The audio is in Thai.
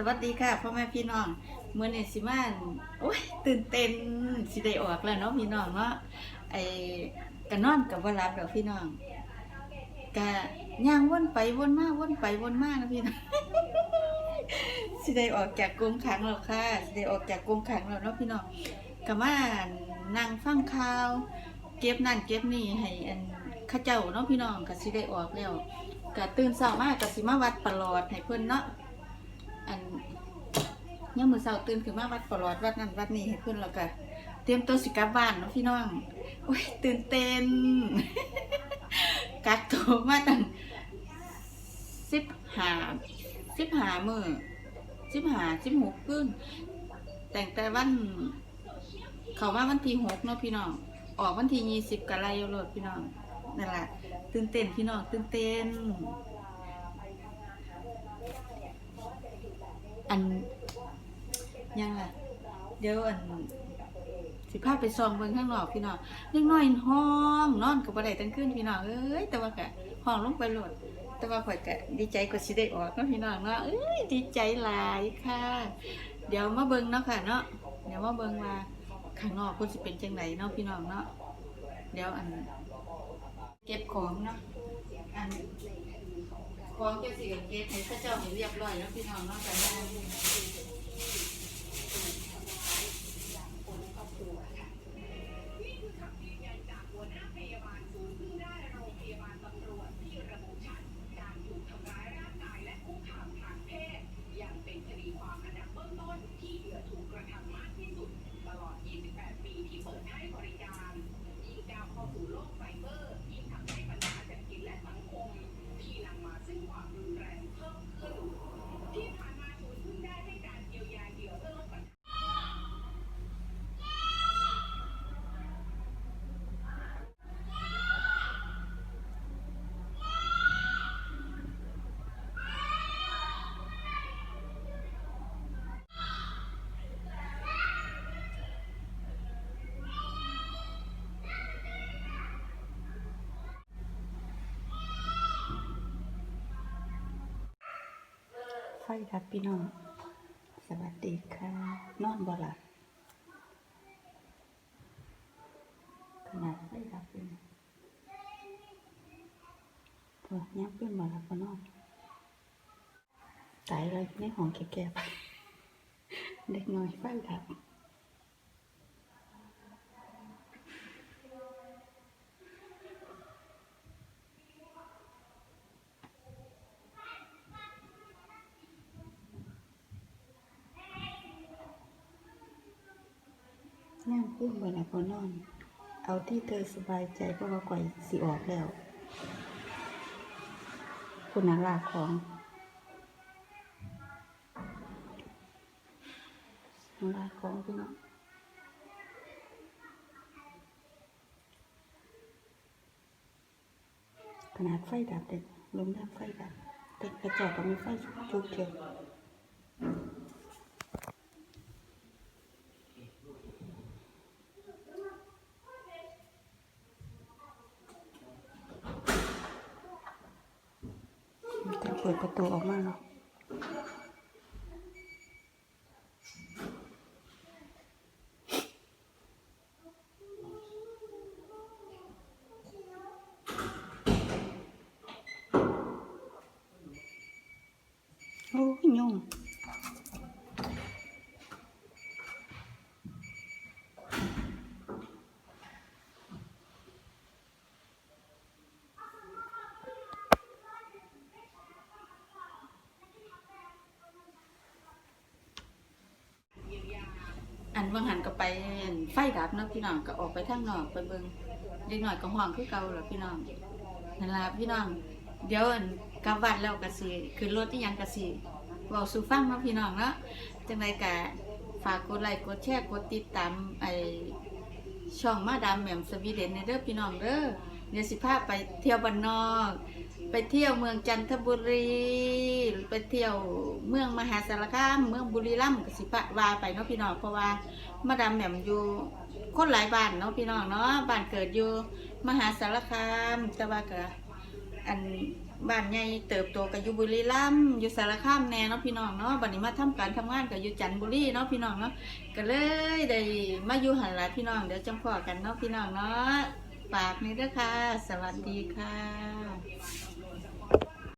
สวัสดีค่ะพ่อแม่พี่น้องเมื่อในสิมาโอ้ยตื่นเต้นสิได้ออกแล้วเนาะพี่น้องเนาะไอ้กะนอนกับว่ารับดอกพี่น้องกะย่างวนไปวนมาวนไปวนมานะพี่น้องสิได้ออกจากกรงขังแล้วค่ะสิได้ออกจากกรงขังแล้วเนาะพี่น้องกะมานั่งฟังข่าว เก็บนั่นเก็บนี่ให้อันข้าเจ้าเนาะพี่น้องก็สิได้ออกแล้วก็ตื่นเช้ามากก็สิมาวัดประหลอดให้เพิ่อนเนาะ อันยามมื้อเช้าตื่นขึ้นมาวัดปลอดวัดนั้นวัดนี้ให้เพิ่นแล้วก็เตรียมตัวสิกลับบ้านเนาะพี่น้องโอ้ยตื่นเต้นกักตัวมาตั้ง15 15มื้อ15 16คืนแต่งแต่วันเขาว่าวันที่6เนาะพี่น้องออกวันที่ยี่สิบกะไรยโรดพี่น้องนั่นแหละตื่นเต้นพี่น้องตื่นเต้น อัน ยังไงเดี๋ยวอันสิพาไปซองเบิ่งข้างนอกพี่น้องเล็กน้อยห้องนอนกับบ่ได้ตั้งคืนพี่น้องเอ้ยแต่ว่ากะห้องลงไปโลดแต่ว่าข่อยกดีใจกว่าสิได้ออกเนาะพี่น้องเนาะเอ้ยดีใจหลายค่ะ เดี๋ยวมาเบิ่งเนาะค่ะเนาะเดี๋ยวมาเบิ่งว่าข้างนอกคุณสิเป็นจังไหนเนาะพี่น้องเนาะเดี๋ยวอัน เก็บของเนาะอันของเก็บสิเก็บให้พระเจ้าให้เรียบร้อยแล้วพี่น้องเนาะแต่ยัง ฟดับพี่น้อง สวัสดีค่ะ นอนบ่ล่ะขนาดไฟดับเลยนะตัวยับขึ้นมาแล้วก็นอนตายเลยในห้องแก่ๆไปเด็กน้อยไฟดับ นั่งขึ้นบนแล้วก็นอน เอาที่เธอสบายใจเพราะว่าก่อยสิออกแล้ว คุณนาลาของนาลาของพี่น้องขนาดไฟดับเด็กลมด้านไฟดับแต่กระจกก็มีไฟชุกเฉิน เปิดประตูออกมาเนาะโอ้ยยุ่ง อันว่างหันก็ไปไฟดับเนาะพี่น้องก็ออกไปทางนอกไปเบิ่งเด็กหน่อยก็ห่วงคือเก่าหล้วพี่น้องนั่นล่ะพี่น้อง เดี๋ยวกลับวัดแล้วก็สิขึ้นรถที่ยังก็สิเว้าสู่ฟังเนาะพี่น้องเนาะจังไดก็ฝากกดไลค์กดแชร์กดติดตามไอช่องมาดามแหม่มสวีเดนในเด้อพี่น้องเด้อเดี๋ยวสิพาไปเที่ยวบ้านนอก ไปเที่ยวเมืองจันทบุรี เที่ยวเมืองมหาสารคามเมืองบุรีรัมย์กสิพะวาไปเนาะพี่น้องเพราะว่ามาดามแหม่มอยู่คนหลายบ้านเนาะพี่น้องเนาะบ้านเกิดอยู่มหาสารคามแต่ว่าก็อันบ้านใหญ่เติบโตกับอยู่บุรีรัมย์อยู่สารคามแน่เนาะพี่น้องเนาะบัดนี้มาทำการทำงานกับอยู่จันทบุรีเนาะพี่น้องเนาะก็เลยได้มาอยู่หันลายพี่น้องเดี๋ยวจังพอกันเนาะพี่น้องเนาะฝากนี่ด้อค่ะ สวัสดีค่ะ